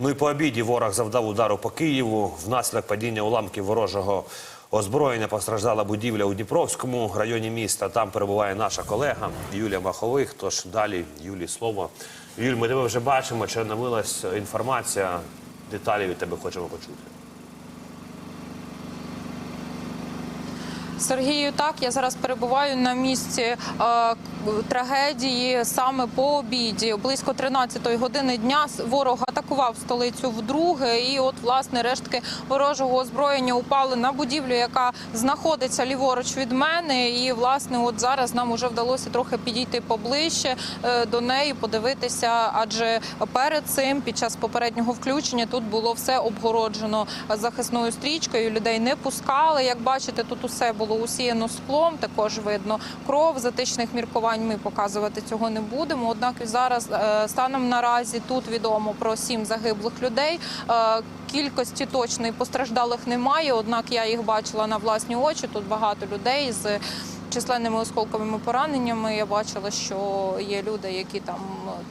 Ну і по обіді ворог завдав удару по Києву. Внаслідок падіння уламків ворожого озброєння постраждала будівля у Дніпровському районі міста. Там перебуває наша колега Юлія Махових. Тож далі Юлі слово. Юль, ми тебе вже бачимо. Чи навилась інформація? Деталі від тебе хочемо почути. Сергію, так я зараз перебуваю на місці е, трагедії саме по обіді. Близько 13-ї години дня ворог атакував столицю вдруге. І от власне рештки ворожого озброєння упали на будівлю, яка знаходиться ліворуч від мене. І власне, от зараз нам уже вдалося трохи підійти поближче е, до неї, подивитися. Адже перед цим, під час попереднього включення, тут було все обгороджено захисною стрічкою. Людей не пускали. Як бачите, тут усе було усіяно склом. Також видно кров затичних міркувань. Ми показувати цього не будемо. Однак зараз е, станом наразі тут відомо про сім загиблих людей. Е, Кількості точної постраждалих немає. Однак я їх бачила на власні очі. Тут багато людей з численними осколковими пораненнями. Я бачила, що є люди, які там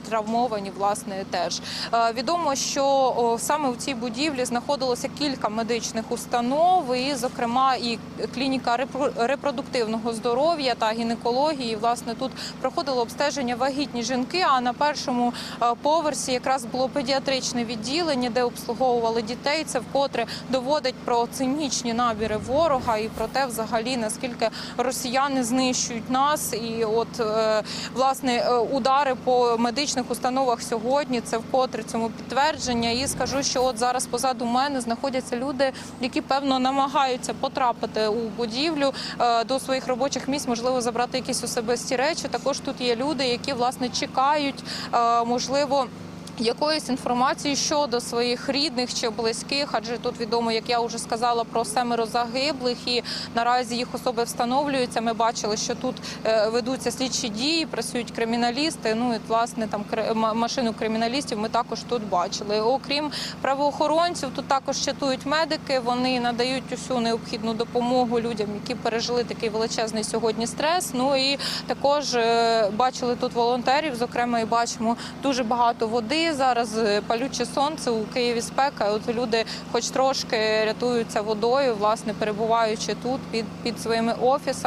травмовані, власне, теж Е, відомо, що саме в цій будівлі знаходилося кілька медичних установ, і, зокрема, і клініка репро- репродуктивного здоров'я та гінекології. Власне, тут проходило обстеження вагітні жінки. А на першому е, поверсі якраз було педіатричне відділення, де обслуговували дітей. Це вкотре доводить про цинічні набіри ворога і про те, взагалі наскільки росіяни знищують нас. І от е, власне е, удари по медичних установах сьогодні це вкотре цьому підтвердження. І скажу, що от зараз позаду мене знаходяться люди, які певно намагаються потрапити у будівлю е, до своїх робочих місць, можливо, забрати якісь особисті речі. Також тут є люди, які власне чекають, можливо. Якоїсь інформації щодо своїх рідних чи близьких, адже тут відомо, як я вже сказала, про семеро загиблих, і наразі їх особи встановлюються. Ми бачили, що тут е, ведуться слідчі дії, працюють криміналісти. Ну і власне там машину криміналістів ми також тут бачили. Окрім правоохоронців, тут також чатують медики. Вони надають усю необхідну допомогу людям, які пережили такий величезний сьогодні стрес. Ну і також е, бачили тут волонтерів. Зокрема, і бачимо дуже багато води. Зараз е, палюче сонце у Києві спека. От люди, хоч трошки рятуються водою, власне перебуваючи тут під, під своїми офісами.